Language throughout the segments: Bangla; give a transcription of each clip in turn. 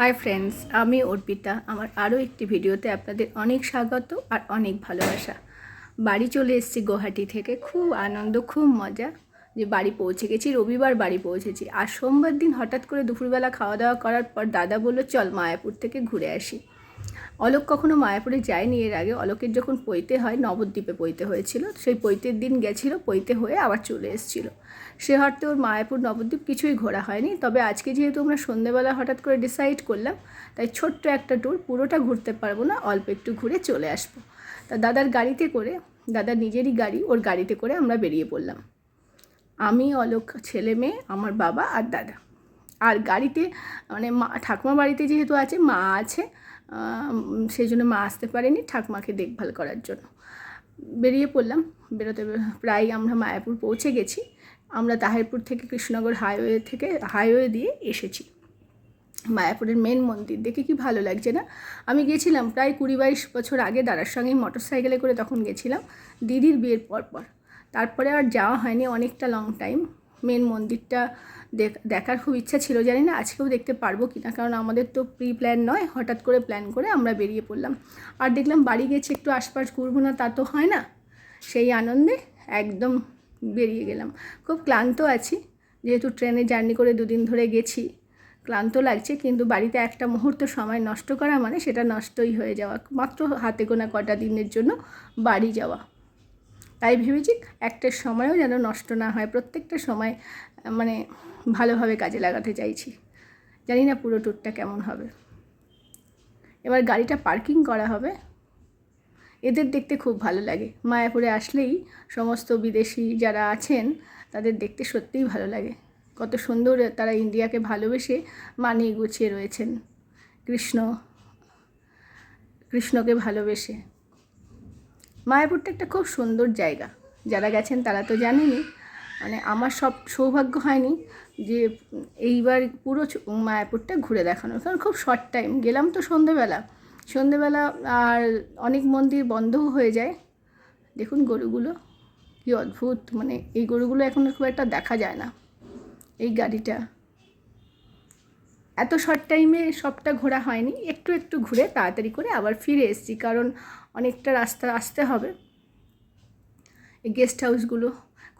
হাই ফ্রেন্ডস আমি অর্পিতা। আমার আরও একটি ভিডিওতে আপনাদের অনেক স্বাগত আর অনেক ভালোবাসা। বাড়ি চলে এসেছি গুয়াহাটি থেকে। খুব আনন্দ, খুব মজা যে বাড়ি পৌঁছে গেছি। রবিবার বাড়ি পৌঁছেছি। আর সোমবার দিন হঠাৎ করে দুপুরবেলা খাওয়া দাওয়া করার পর দাদা বলল, চল মায়াপুর থেকে ঘুরে আসি। অলোক কখনো মায়াপুরে যায়নি, এর আগে অলোকের যখন পৈতে হয়, নবদ্বীপে পৈতে হয়েছিল। সেই পৈতের দিন গেছিল, পৈতে হয়ে আবার চলে এসেছিল। সে অর্থে ওর মায়াপুর, নবদ্বীপ কিছুই ঘোরা হয়নি। তবে আজকে যেহেতু আমরা সন্ধেবেলা হঠাৎ করে ডিসাইড করলাম, তাই ছোট্ট একটা ট্যুর পুরোটা ঘুরতে পারব না, অল্প একটু ঘুরে চলে আসব। তা দাদার গাড়িতে করে দাদার নিজেরই গাড়ি, ওর গাড়িতে করে আমরা বেরিয়ে পড়লাম। আমি, অলোক, ছেলে মেয়ে, আমার বাবা আর দাদা। আর গাড়িতে মানে মা ঠাকুমা বাড়িতে যেহেতু আছে, মা আছে সেই জন্য মা আসতে পারেনি ঠাকুমাকে দেখভাল করার জন্য। বেরিয়ে পড়লাম, বেরোতে প্রায় আমরা মায়াপুর পৌঁছে গেছি। আমরা তাহিরপুর থেকে কৃষ্ণনগর হাইওয়ে থেকে, হাইওয়ে দিয়ে এসেছি। মায়াপুরের মেন মন্দির, দেখে কি ভালো লাগছে না? আমি গেছিলাম প্রায় কুড়ি বাইশ বছর আগে দাদার সঙ্গে মোটর সাইকেলে করে তখন গেছিলাম, দিদির বিয়ের পর পর তারপরে আর যাওয়া হয়নি অনেকটা লং টাইম মেন মন্দিরটা দেখার খুব ইচ্ছা ছিল জানি না, আজকেও দেখতে পারব কি না কারণ আমাদের তো প্রি প্ল্যান নয়, হঠাৎ করে প্ল্যান করে আমরা বেরিয়ে পড়লাম। আর দেখলাম বাড়ি গেছে একটু আশপাশ ঘুরবো না তা তো হয় না, সেই আনন্দে একদম বেরিয়ে গেলাম। খুব ক্লান্ত আছি, যেহেতু ট্রেনে জার্নি করে দুদিন ধরে গেছি, ক্লান্ত লাগছে, কিন্তু বাড়িতে একটা মুহূর্ত সময় নষ্ট করা মানে সেটা নষ্টই হয়ে যাওয়া, মাত্র হাতে গোনা কটা দিনের জন্য বাড়ি যাওয়া। তাই ভেবেছি একটা সময়ও যেন নষ্ট না হয়, প্রত্যেকটা সময় মানে ভালোভাবে কাজে লাগাতে চাইছি। জানি না পুরো ট্যুরটা কেমন হবে। এবার গাড়িটা পার্কিং করা হবে। এদের দেখতে খুব ভালো লাগে। মায়াপুরে আসলেই সমস্ত বিদেশি যারা আছেন, তাদের দেখতে সত্যিই ভালো লাগে। কত সুন্দর তারা ইন্ডিয়াকে ভালোবেসে মানিয়ে গুছিয়ে রয়েছেন। কৃষ্ণ, কৃষ্ণকে ভালোবেসে। মায়াপুরটা একটা খুব সুন্দর জায়গা। যারা গেছেন তারা তো জানেনই মানে আমার সব সৌভাগ্য হয়নি যে এইবার পুরো মায়াপুরটা ঘুরে দেখানোর কারণ খুব শর্ট টাইম গেলাম তো সন্ধেবেলা। সন্ধেবেলা আর অনেক মন্দির বন্ধও হয়ে যায়। দেখুন গরুগুলো, কী অদ্ভুত। মানে এই গরুগুলো এখন খুব একটা দেখা যায় না, এই গাড়িটা। এত শর্ট টাইমে সবটা ঘোরা হয়নি। একটু একটু ঘুরে তাড়াতাড়ি করে আবার ফিরে এসেছি। কারণ অনেকটা রাস্তা আসতে হবে। এই গেস্ট হাউসগুলো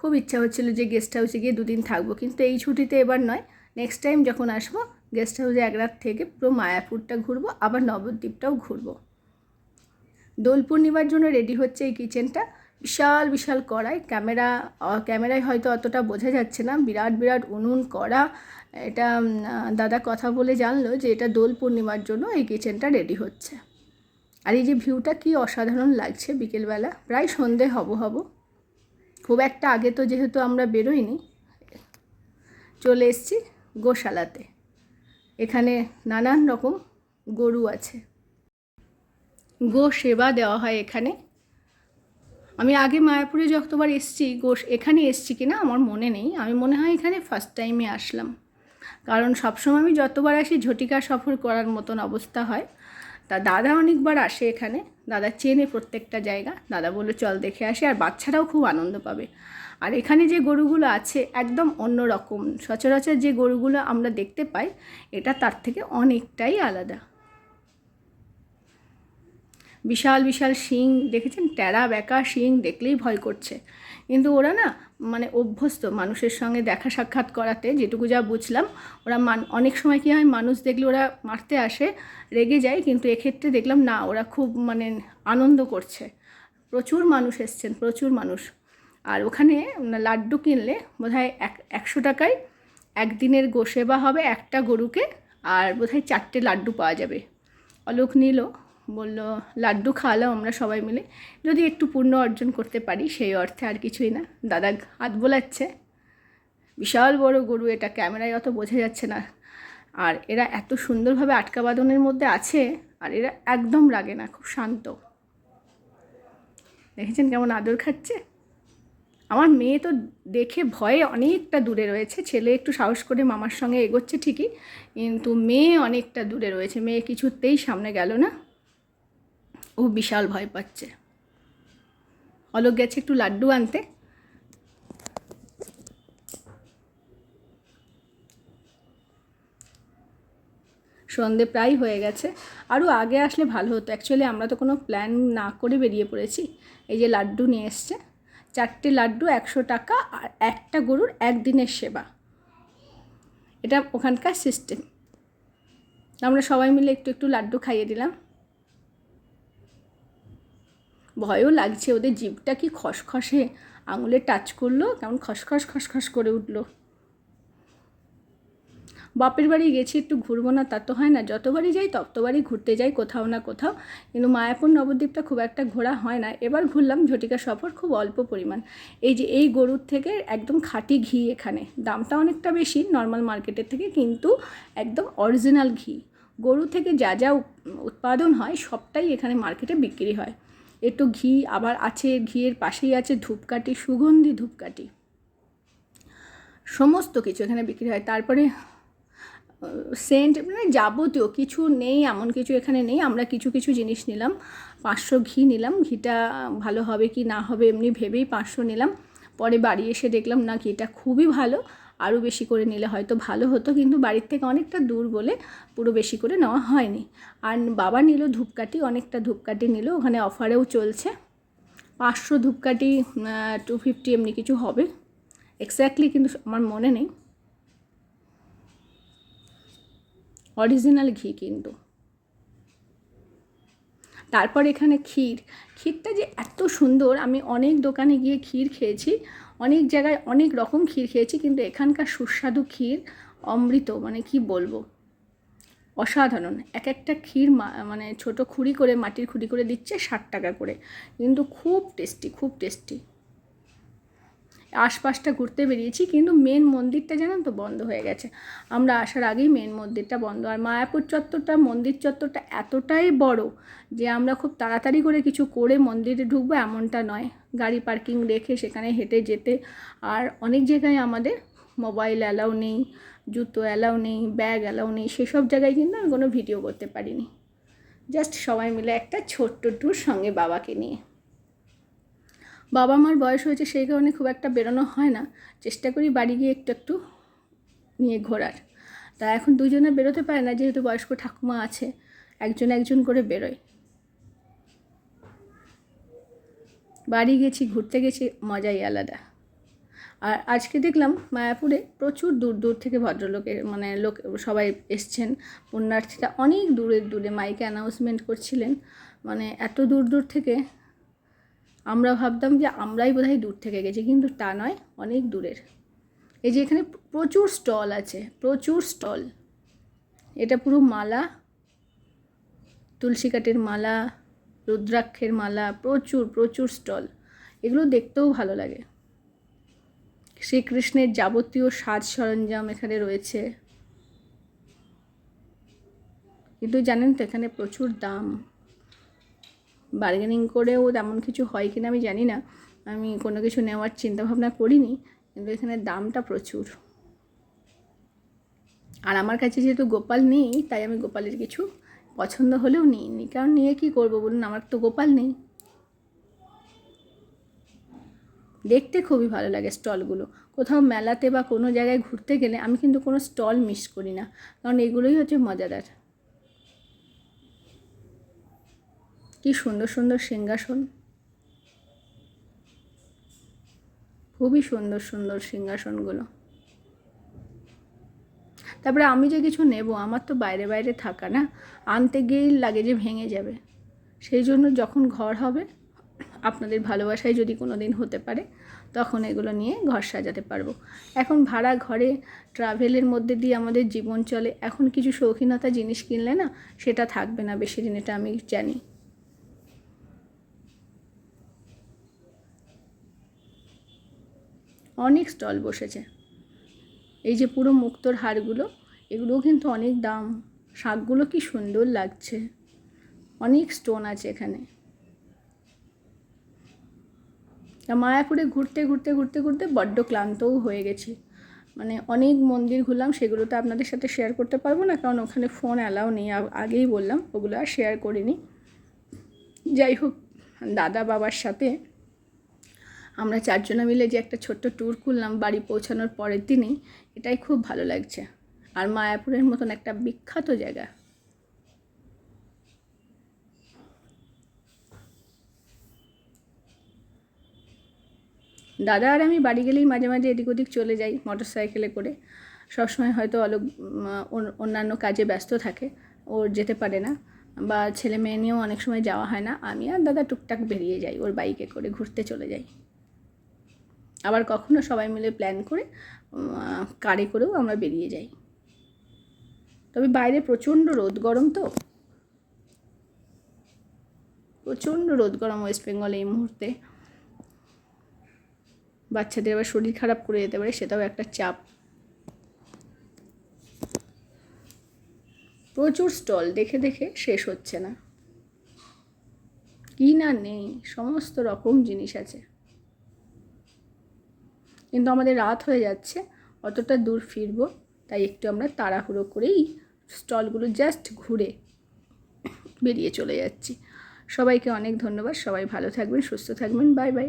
খুব ইচ্ছা হচ্ছিল যে গেস্ট হাউসে গিয়ে দুদিন থাকব। কিন্তু এই ছুটিতে এবার নয়। নেক্সট টাইম যখন আসব গেস্ট হাউসে এক রাত থেকে পুরো মায়াপুরটা ঘুরবো, আবার নবদ্বীপটাও ঘুরবো। দোল পূর্ণিমার জন্য রেডি হচ্ছে এই কিচেনটা বিশাল বিশাল কড়াই। ক্যামেরা ক্যামেরায় হয়তো অতটা বোঝা যাচ্ছে না। বিরাট বিরাট উনুন, কড়া। এটা দাদা কথা বলে জানলো যে এটা দোল পূর্ণিমার জন্য এই কিচেনটা রেডি হচ্ছে। আর এই যে ভিউটা কি অসাধারণ লাগছে বিকেলবেলা। প্রায় সন্ধে হব হব। খুব একটা আগে তো যেহেতু আমরা বেরোইনি, চলে এসেছি গোশালাতে। এখানে নানান রকম গরু আছে। গো সেবা দেওয়া হয় এখানে। আমি আগে মায়াপুরে যতবার এসছি, গো এখানে এসছি কি না আমার মনে নেই। আমি মনে হয় এখানে ফার্স্ট টাইমে আসলাম। কারণ সবসময় আমি যতবার আসি ঝটিকা সফর করার মতন অবস্থা হয়। তা দাদা অনেকবার আসে এখানে। দাদা চেনে প্রত্যেকটা জায়গা। দাদা বলল, চল দেখে আসে। আর বাচ্চারাও খুব আনন্দ পাবে। আর এখানে যে গরুগুলো আছে, একদম অন্যরকম। সচরাচর যে গরুগুলো আমরা দেখতে পাই, এটা তার থেকে অনেকটাই আলাদা। বিশাল বিশাল শিং, দেখেছেন? ট্যারা বেকা শিং দেখলেই ভয় করছে। কিন্তু ওরা না মানে অভ্যস্ত মানুষের সঙ্গে দেখা সাক্ষাৎ করাতে যেটুকু যা বুঝলাম, ওরা মান, অনেক সময় কী হয়, মানুষ দেখলে ওরা মারতে আসে, রেগে যায়, কিন্তু এক্ষেত্রে দেখলাম না, ওরা খুব মানে আনন্দ করছে। প্রচুর মানুষ এসছেন, প্রচুর মানুষ। আর ওখানে লাড্ডু কিনলে বোধহয় এক, একশো টাকায় একদিনের গোসেবা হবে একটা গরুকে, আর বোধহয় চারটে লাড্ডু পাওয়া যাবে। অলোক নিল বলল, লাড্ডু খাওয়ালাম আমরা সবাই মিলে। যদি একটু পূর্ণ অর্জন করতে পারি, সেই অর্থে আর কিছুই না। দাদা হাত বোলাচ্ছে। বিশাল বড় গরু এটা, ক্যামেরায় অত বোঝা যাচ্ছে না। আর এরা এত সুন্দরভাবে আটকা বাঁধনের মধ্যে আছে, আর এরা একদম রাগে না, খুব শান্ত। দেখেছেন কেমন আদর খাচ্ছে? আমার মেয়ে তো দেখে ভয়ে অনেকটা দূরে রয়েছে। ছেলে একটু সাহস করে মামার সঙ্গে এগোচ্ছে ঠিকই, কিন্তু মেয়ে অনেকটা দূরে রয়েছে। মেয়ে কিছুতেই সামনে গেল না। ও বিশাল ভয় পাচ্ছে। অলোক গেছে একটু লাড্ডু আনতে। সন্ধে প্রায় হয়ে গেছে। আরও আগে আসলে ভালো হতো। অ্যাকচুয়ালি আমরা তো কোনো প্ল্যান না করে বেরিয়ে পড়েছি। এই যে লাড্ডু নিয়ে এসছে। চারটে লাড্ডু, একশো টাকা আর একটা গরুর একদিনের সেবা। এটা ওখানকার সিস্টেম আমরা সবাই মিলে একটু একটু লাড্ডু খাইয়ে দিলাম। ভয়ও লাগছে, ওদের জিভটা কি খসখসে? আঙুলে টাচ করল, কেমন খসখস খসখস করে উঠল। বাপের বাড়ি গেছি, একটু ঘুরবো না, তা তো হয় না। যতবারই যাই ততবারই ঘুরতে যাই, কোথাও না কোথাও। কিন্তু মায়াপুর নবদ্বীপটা খুব একটা ঘোরা হয় না। এবার ঘুরলাম ঝটিকা সফর, খুব অল্প পরিমাণ। এই যে, এই গরুর থেকে একদম খাঁটি ঘি এখানে। দামটা অনেকটা বেশি নর্মাল মার্কেটের থেকে, কিন্তু একদম অরিজিনাল ঘি। গরু থেকে যা যা উৎপাদন হয়, সবটাই এখানে মার্কেটে বিক্রি হয়। একটু ঘি, আবার আছে ঘিয়ের পাশেই আছে ধূপকাঠি, সুগন্ধি ধূপকাঠি। সমস্ত কিছু এখানে বিক্রি হয়। তারপরে সেন্ট মানে যাবতীয় কিছু নেই, এমন কিছু এখানে নেই। আমরা কিছু কিছু জিনিস নিলাম। পাঁচশো ঘি নিলাম। ঘিটা ভালো হবে কি না হবে এমনি ভেবেই পাঁচশো নিলাম। পরে বাড়ি এসে দেখলাম, না, ঘিটা খুবই ভালো। আরও বেশি করে নিলে হয়তো ভালো হতো, কিন্তু বাড়ির থেকে অনেকটা দূর বলে পুরো বেশি করে নেওয়া হয়নি। আর বাবা নিল ধূপকাঠি, অনেকটা ধূপকাঠি নিল, ওখানে অফারেও চলছে। পাঁচশো ধূপকাঠি টু ফিফটি এমনি কিছু হবে। এক্স্যাক্টলি কিন্তু আমার মনে নেই। অরিজিনাল ঘি কিন্তু। তারপর এখানে ক্ষীর। ক্ষীরটা যে এত সুন্দর, আমি অনেক দোকানে গিয়ে ক্ষীর খেয়েছি, অনেক জায়গায় অনেক রকম ক্ষীর খেয়েছি, কিন্তু এখানকার সুস্বাদু ক্ষীর অমৃত মানে কি বলব? অসাধারণ। এক একটা ক্ষীর মানে ছোট খুঁড়ি করে, মাটির খুঁড়ি করে দিচ্ছে ষাট টাকা করে। কিন্তু খুব টেস্টি খুব টেস্টি। আশপাশটা ঘুরতে বেরিয়েছি, কিন্তু মেন মন্দিরটা জানেন তো বন্ধ হয়ে গেছে। আমরা আসার আগেই মেন মন্দিরটা বন্ধ। আর মায়াপুর চত্বরটা, মন্দির চত্বরটা এতটাই বড় যে আমরা খুব তাড়াতাড়ি করে কিছু করে মন্দিরে ঢুকবো এমনটা নয়। গাড়ি পার্কিং রেখে সেখানে হেঁটে যেতে। আর অনেক জায়গায় আমাদের মোবাইল অ্যালাউ নেই, জুতো অ্যালাউ নেই ব্যাগ অ্যালাউ নেই, সেসব জায়গায় কিন্তু আমি কোনো ভিডিও করতে পারিনি। জাস্ট সবাই মিলে একটা ছোট্ট ট্যুর সঙ্গে বাবাকে নিয়ে। বাবা মার বয়স হয়েছে সেই কারণে খুব একটা বেরোনো হয় না। চেষ্টা করি বাড়ি গিয়ে একটু একটু নিয়ে ঘোরার। তা এখন দুজনে বেরোতে পারে না, যেহেতু বয়স্ক ঠাকুমা আছে। একজন একজন করে বেরোয়। বাড়ি গেছি, ঘুরতে গেছি, মজাই আলাদা। আর আজকে দেখলাম মায়াপুরে প্রচুর দূর দূর থেকে ভদ্রলোকের মানে লোক, সবাই এসছেন। পুণ্যার্থীরা অনেক দূরের দূরে, মাইকে অ্যানাউন্সমেন্ট করছিলেন। মানে এত দূর দূর থেকে আমরা ভাবতাম যে আমরাই বোধহয় দূর থেকে গেছি, কিন্তু তা নয়, অনেক দূরের। এই যে এখানে প্রচুর স্টল আছে, প্রচুর স্টল। এটা পুরো মালা, তুলসী কাঠের মালা, রুদ্রাক্ষের মালা, প্রচুর প্রচুর স্টল। এগুলো দেখতেও ভালো লাগে। শ্রীকৃষ্ণের যাবতীয় সাজ সরঞ্জাম এখানে রয়েছে। কিন্তু জানেন তো, এখানে প্রচুর দাম। বার্গেনিং করেও তেমন কিছু হয় কিনা আমি জানি না। আমি কোনো কিছু নেওয়ার চিন্তাভাবনা করিনি, কিন্তু এখানে দামটা প্রচুর। আর আমার কাছে যেহেতু গোপাল নেই, তাই আমি গোপালের কিছু পছন্দ হলেও নিইনি। কারণ নিয়ে কি করব বলুন, আমার তো গোপাল নেই। দেখতে খুবই ভালো লাগে স্টলগুলো। কোথাও মেলাতে বা কোনো জায়গায় ঘুরতে গেলে আমি কিন্তু কোনো স্টল মিস করি না। কারণ এগুলোই হচ্ছে মজাদার। কি সুন্দর সুন্দর সিংহাসন। খুবই সুন্দর সুন্দর সিংহাসনগুলো। তারপরে আমি যে কিছু নেব, আমার তো বাইরে বাইরে থাকা না। আনতে গিয়েই লাগে যে ভেঙে যাবে। সেই জন্য যখন ঘর হবে, আপনাদের ভালোবাসায় যদি কোনো দিন হতে পারে, তখন এগুলো নিয়ে ঘর সাজাতে পারব। এখন ভাড়া ঘরে ট্রাভেলের মধ্যে দিয়ে আমাদের জীবন চলে। এখন কিছু শৌখিনতা জিনিস কিনলে না, সেটা থাকবে না বেশি দিন, এটা আমি জানি। অনেক স্টল বসেছে। এই যে পুরো মুক্তোর হারগুলো, এগুলোও কিন্তু অনেক দাম। শাকগুলো কি সুন্দর লাগছে। অনেক স্টোন আছে এখানে। মায়াপুরে ঘুরতে ঘুরতে ঘুরতে ঘুরতে বড্ড ক্লান্তও হয়ে গেছি। মানে অনেক মন্দির ঘুরলাম, সেগুলো তো আপনাদের সাথে শেয়ার করতে পারব না, কারণ ওখানে ফোন অ্যালাও নেই। আগেই বললাম, ওগুলো আর শেয়ার করিনি। যাই হোক, দাদা বাবার সাথে আমরা চারজনে মিলে যে একটা ছোট্ট ট্যুর করলাম বাড়ি পৌঁছানোর পরের দিনই, এটাই খুব ভালো লাগছে। আর মায়াপুরের মতন একটা বিখ্যাত জায়গা। দাদা আর আমি বাড়ি গেলেই মাঝে মাঝে এদিক ওদিক চলে যাই মোটর সাইকেলে করে। সবসময় হয়তো অলোক অন্যান্য কাজে ব্যস্ত থাকে ওর যেতে পারে না। বা ছেলে মেয়ে নিয়েও অনেক সময় যাওয়া হয় না। আমি আর দাদা টুকটাক বেরিয়ে যাই ওর বাইকে করে ঘুরতে চলে যাই। আবার কখনো সবাই মিলে প্ল্যান করে কারে করেও আমরা বেরিয়ে যাই। তবে বাইরে প্রচণ্ড রোদ, গরম তো? প্রচণ্ড রোদ গরম ওয়েস্ট বেঙ্গলে এই মুহূর্তে। বাচ্চাদের আবার শরীর খারাপ করে যেতে পারে, সেটাও একটা চাপ। প্রচুর স্টল, দেখে দেখে শেষ হচ্ছে না। কি না নেই, সমস্ত রকম জিনিস আছে। কিন্তু আমাদের রাত হয়ে যাচ্ছে, অতটা দূর ফিরবো, তাই একটু আমরা তাড়াহুড়ো করেই স্টলগুলো জাস্ট ঘুরে বেরিয়ে চলে যাচ্ছি। সবাইকে অনেক ধন্যবাদ, সবাই ভালো থাকবেন, সুস্থ থাকবেন বাই বাই